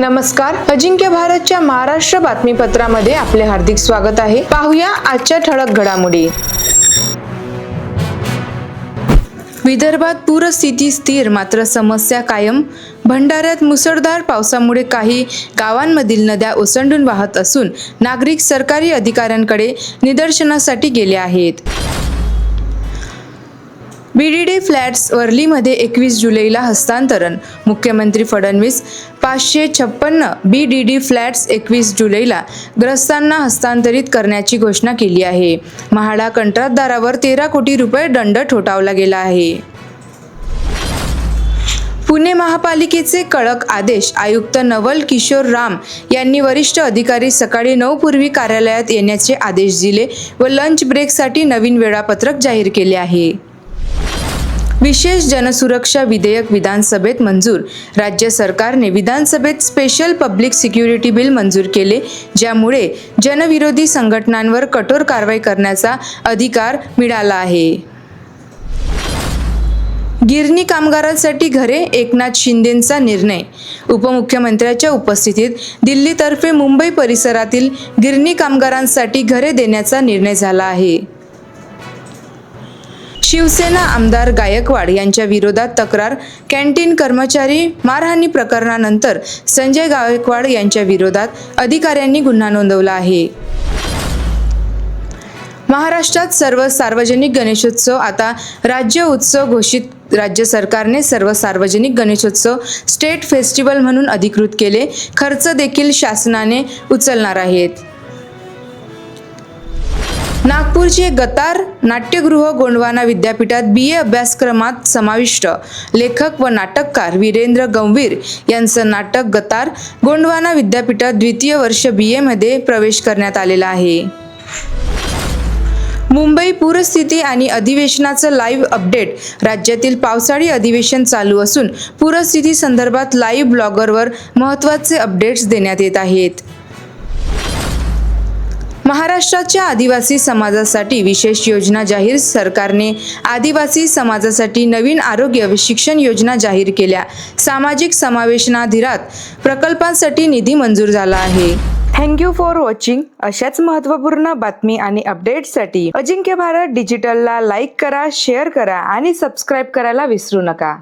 नमस्कार. अजिंक्य भारतच्या महाराष्ट्र बातमीपत्रामध्ये आपले हार्दिक स्वागत आहे. पाहूया आजच्या ठळक घडामोडी. विदर्भात पूरस्थिती स्थिर मात्र समस्या कायम. भंडाऱ्यात मुसळधार पावसामुळे काही गावांमधील नद्या ओसंडून वाहत असून नागरिक सरकारी अधिकाऱ्यांकडे निदर्शनासाठी गेले आहेत. बीडीडी फ्लॅट्स वर्लीमध्ये एकवीस जुलैला हस्तांतरण. मुख्यमंत्री फडणवीस पाचशे छप्पन्न बी डी डी फ्लॅट्स एकवीस जुलैला ग्रस्तांना हस्तांतरित करण्याची घोषणा केली आहे. म्हाडा कंत्राटदारावर तेरा कोटी रुपये दंड ठोठावला गेला आहे. पुणे महापालिकेचे कडक आदेश आयुक्त नवल किशोर राम यांनी वरिष्ठ अधिकारी सकाळी नऊ पूर्वी कार्यालयात येण्याचे आदेश दिले व लंच ब्रेकसाठी नवीन वेळापत्रक जाहीर केले आहे. विशेष जनसुरक्षा विधेयक विधानसभेत मंजूर. राज्य सरकारने विधानसभेत स्पेशल पब्लिक सिक्युरिटी बिल मंजूर केले ज्यामुळे जनविरोधी संघटनांवर कठोर कारवाई करण्याचा अधिकार मिळाला आहे. गिरणी कामगारांसाठी घरे एकनाथ शिंदेंचा निर्णय. उपमुख्यमंत्र्यांच्या उपस्थितीत दिल्लीतर्फे मुंबई परिसरातील गिरणी कामगारांसाठी घरे देण्याचा निर्णय झाला आहे. शिवसेना आमदार गायकवाड यांच्या विरोधात तक्रार कॅन्टीन कर्मचारी मारहाणी प्रकरणानंतर संजय गायकवाड यांच्या विरोधात अधिकाऱ्यांनी गुन्हा नोंदवला आहे. महाराष्ट्रात सर्व सार्वजनिक गणेशोत्सव आता राज्य उत्सव घोषित राज्य सरकारने सर्व सार्वजनिक गणेशोत्सव स्टेट फेस्टिवल म्हणून अधिकृत केले. खर्च देखील शासनाने उचलणार आहेत. नागपूरचे गतार नाट्यगृह गोंडवाना विद्यापीठात बी ए अभ्यासक्रमात समाविष्ट लेखक व नाटककार वीरेंद्र गंभीर यांचं नाटक गतार गोंडवाना विद्यापीठात द्वितीय वर्ष बी एमध्ये प्रवेश करण्यात आलेला आहे. मुंबई पूरस्थिती आणि अधिवेशनाचं लाईव्ह अपडेट राज्यातील पावसाळी अधिवेशन चालू असून पूरस्थिती संदर्भात लाईव्ह ब्लॉगरवर महत्त्वाचे अपडेट्स देण्यात येत आहेत. महाराष्ट्राच्या आदिवासी समाजासाठी विशेष योजना जाहीर. सरकारने आदिवासी समाजासाठी नवीन आरोग्य व शिक्षण योजना जाहीर केल्या. सामाजिक समावेशनाधिरात प्रकल्पांसाठी निधी मंजूर झाला आहे. थँक्यू फॉर वॉचिंग अशाच महत्त्वपूर्ण बातमी आणि अपडेट्ससाठी अजिंक्य भारत डिजिटलला लाईक करा शेअर करा आणि सबस्क्राईब करायला विसरू नका.